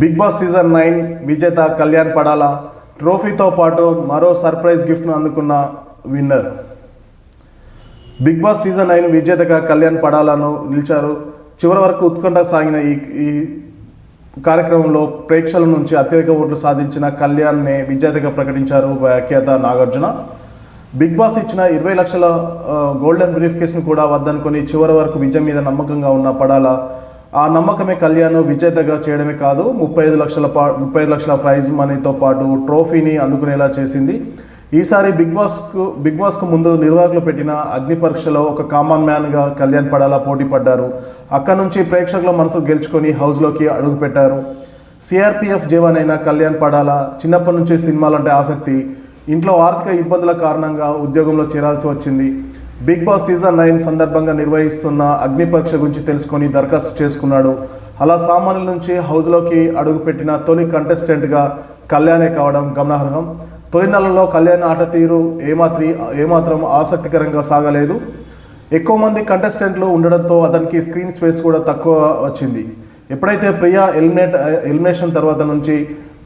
Big Boss season nine విజేత కళ్యాణ్ పడాల ట్రోఫీతో పాటు మరో సర్ప్రైజ్ గిఫ్ట్ను అందుకున్న winner. Big Boss season nine విజేతగా కళ్యాణ్ పడాలను నిలిచారు. చివరి వరకు ఉత్కంఠ సాగిన ఈ ఈ కార్యక్రమంలో ప్రేక్షకుల నుంచి అత్యధిక ఓట్లు సాధించిన కళ్యాణ్నే విజేతగా ప్రకటించారు వ్యాఖ్యాత నాగార్జున. బిగ్ బాస్ ఇచ్చిన ఇరవై లక్షల గోల్డెన్ బ్రీఫ్ కేసును కూడా వద్దనుకొని చివరి వరకు విజయం మీద నమ్మకంగా ఉన్న పడాల ఆ నమ్మకమే కళ్యాణ్ విజేతగా చేయడమే కాదు ముప్పై ఐదు లక్షల పా ముప్పై ఐదు లక్షల ప్రైజ్ మనీతో పాటు ట్రోఫీని అందుకునేలా చేసింది. ఈసారి బిగ్ బాస్కు బిగ్ బాస్కు ముందు నిర్వాహకులు పెట్టిన అగ్ని పరీక్షలో ఒక కామన్ మ్యాన్గా కళ్యాణ్ పడాలా పోటీ పడ్డారు. అక్కడ నుంచి ప్రేక్షకుల మనసు గెలుచుకొని హౌస్లోకి అడుగుపెట్టారు సిఆర్పిఎఫ్ జవాన్ అయిన కళ్యాణ్ పడాలా చిన్నప్పటి నుంచి సినిమాలంటే ఆసక్తి. ఇంట్లో ఆర్థిక ఇబ్బందుల కారణంగా ఉద్యోగంలో చేరాల్సి వచ్చింది. బిగ్ బాస్ సీజన్ నైన్ సందర్భంగా నిర్వహిస్తున్న అగ్నిపరీక్ష గురించి తెలుసుకొని దరఖాస్తు చేసుకున్నాడు. అలా సామాన్యుల నుంచి హౌస్లోకి అడుగుపెట్టిన తొలి కంటెస్టెంట్గా కళ్యాణే కావడం గమనార్హం. తొలి నెలలో కళ్యాణ్ ఆట తీరు ఏమాత్రి ఏమాత్రం ఆసక్తికరంగా సాగలేదు. ఎక్కువ మంది కంటెస్టెంట్లు ఉండడంతో అతనికి స్క్రీన్ స్పేస్ కూడా తక్కువ వచ్చింది. ఎప్పుడైతే ప్రియా ఎలిమినేట్ ఎలిమినేషన్ తర్వాత నుంచి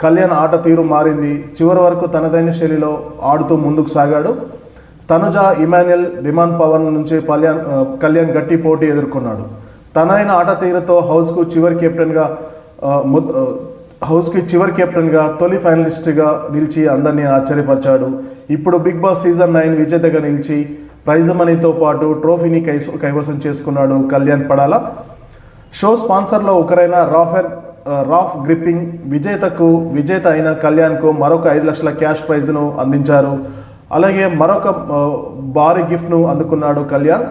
కళ్యాణ్ ఆట తీరు మారింది చివరి వరకు తనదైన శైలిలో ఆడుతూ ముందుకు సాగాడు. తనుజ ఇమాన్యుల్ డిమాండ్ పవన్ నుంచి కళ్యాణ్ కళ్యాణ్ గట్టి పోటీ ఎదుర్కొన్నాడు. తనైన ఆట తీరుతో హౌస్కు చివరి కెప్టెన్గా హౌస్కి చివరి కెప్టెన్గా తొలి ఫైనలిస్ట్గా నిలిచి అందరినీ ఆశ్చర్యపరిచాడు. ఇప్పుడు బిగ్ బాస్ సీజన్ నైన్ విజేతగా నిలిచి ప్రైజ్ మనీతో పాటు ట్రోఫీని కై కైవసం చేసుకున్నాడు కళ్యాణ్ పడాల. షో స్పాన్సర్లో ఒకరైన రాఫెర్ రాఫ్ గ్రిప్పింగ్ విజేతకు విజేత అయిన కళ్యాణ్కు మరొక ఐదు లక్షల క్యాష్ ప్రైజ్ను అందించారు. అలాగే మరొక భారీ గిఫ్ట్ను అందుకున్నాడు కళ్యాణ్.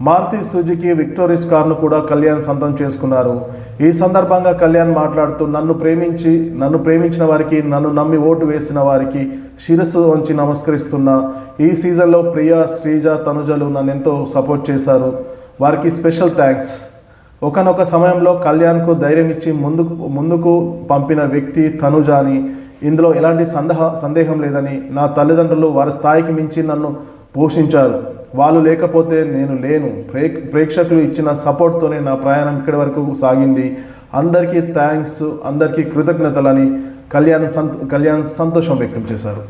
మారుతి సుజుకి విక్టోరియస్ కార్ను కూడా కళ్యాణ్ సొంతం చేసుకున్నారు. ఈ సందర్భంగా కళ్యాణ్ మాట్లాడుతూ నన్ను ప్రేమించి నన్ను ప్రేమించిన వారికి నన్ను నమ్మి ఓటు వేసిన వారికి శిరస్సు వంచి నమస్కరిస్తున్నా ఈ సీజన్లో ప్రియా శ్రీజ తనుజలు నన్ను ఎంతో సపోర్ట్ చేశారు. వారికి స్పెషల్ థ్యాంక్స్. ఒకనొక సమయంలో కళ్యాణ్కు ధైర్యం ఇచ్చి ముందుకు ముందుకు పంపిన వ్యక్తి తనుజ అని ఇందులో ఎలాంటి సందేహ సందేహం లేదని నా తల్లిదండ్రులు వారి స్థాయికి మించి నన్ను పోషించారు. వాళ్ళు లేకపోతే నేను లేను. ప్రే ప్రేక్షకులు ఇచ్చిన సపోర్ట్తోనే నా ప్రయాణం ఇక్కడి వరకు సాగింది. అందరికీ థ్యాంక్స్ అందరికీ కృతజ్ఞతలని కళ్యాణ్ సంత కళ్యాణ్ సంతోషం వ్యక్తం చేశారు.